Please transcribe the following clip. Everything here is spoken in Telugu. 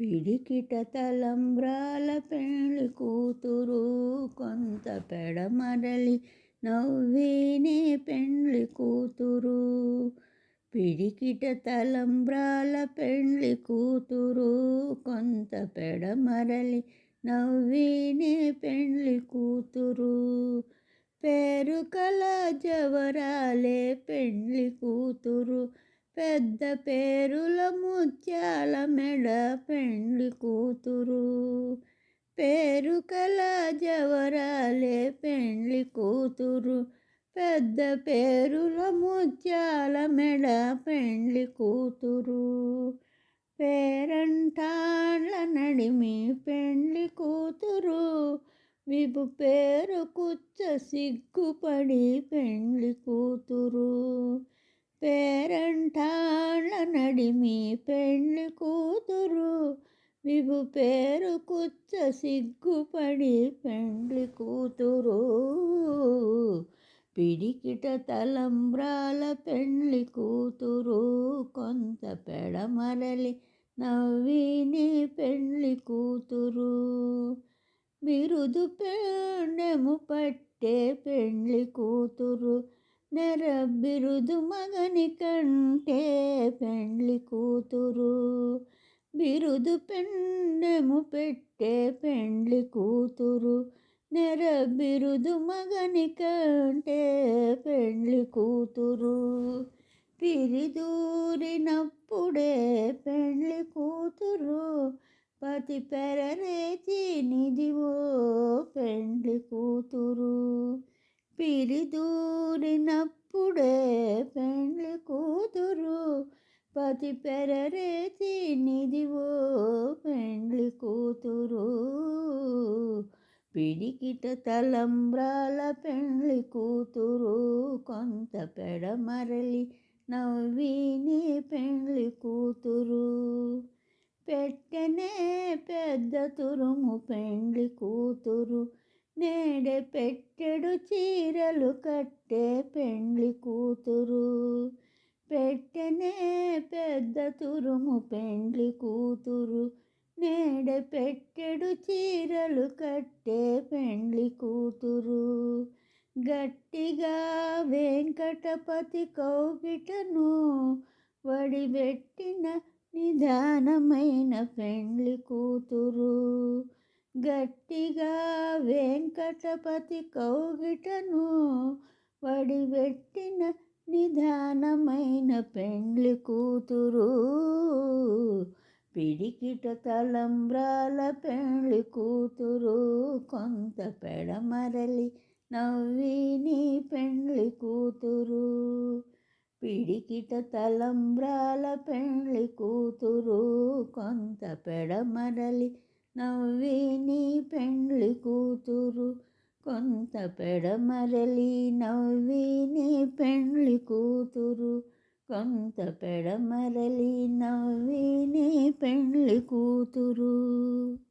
పిడికిట తలంబ్రాల పెళ్ళి కూతురు కొంత పెడమరలి నవ్వేనే పెళ్ళి కూతురు. పిడికిట తలంబ్రాల పెండ్లి కూతురు కొంత పెడమరలి నవ్వేనే పెళ్ళి కూతురు. పేరు జవరాలే పెళ్ళి కూతురు. పెద్ద పేరుల ముత్యాల మెడ పెండ్లి కూతురు. పేరు కల జవరాలే పెండ్లి కూతురు. పెద్ద పేరుల ముత్యాల మెడ పెండ్లి కూతురు. పేరంటాళ్ళ నడిమి పెండ్లి కూతురు. విభు పేరు కుచ్చ సిగ్గుపడి పెండ్లి కూతురు. పేరంటాళ్ళ నడిమి పెళ్ళి కూతురు విభు పేరు కుచ్చ సిగ్గుపడి పెండ్లి కూతురు. పిడికిట తలంబ్రాల పెండ్లి కూతురు కొంత పెడమరలి నవ్విని పెండ్లి కూతురు. బిరుదు పెండెము పట్టే పెండ్లి కూతురు నరబిరుదు మగని కంటే పెండ్లి కూతురు. బిరుదు పెండెము పెట్టే పెండ్లి కూతురు. నెరబిరుదు మగని కంటే పెండ్లి కూతురు. పిరిదూరినప్పుడే పెండ్లి కూతురు. పతి పెరరేచి నిదివో పెండ్లి కూతురు. పిరిదూరినప్పుడే పెండ్లి కూతురు పతి పెరరేచి నిదివో పెండ్లి కూతురు. పిడికిట తలంబ్రాల పెండ్లి కూతురు కొంత పెడమరలి నవ్విని పెండ్లి కూతురు. పెట్టనే పెద్ద తురుము పెండ్లి కూతురు నేడే పెట్టెడు చీరలు కట్టే పెండ్లి కూతురు. పెట్టెనే పెద్ద తురుము పెండ్లి కూతురు. నేడ పెట్టెడు చీరలు కట్టే పెండ్లి కూతురు. గట్టిగా వెంకటపతి కౌగిటను వడిబెట్టిన నిదానమైన పెండ్లి కూతురు. గట్టిగా వెంకటపతి కౌగిటను వడిబెట్టిన నిదానమైన పెండ్లి కూతురు. పిడికిట తలంబ్రాల పెండ్లి కూతురు. కొంత పెడమరలి నవ్విని పెండ్లి కూతురు. పిడికిట తలంబ్రాల పెండ్లి కూతురు. కొంత పెడమరలి నవ్విని పెండ్లి కూతురు కొంత పెడమరలి. నవ్విని పెండ్లి కూతురు కొంత పెడమరలి. నవ్విని పెండ్లి కూతురు.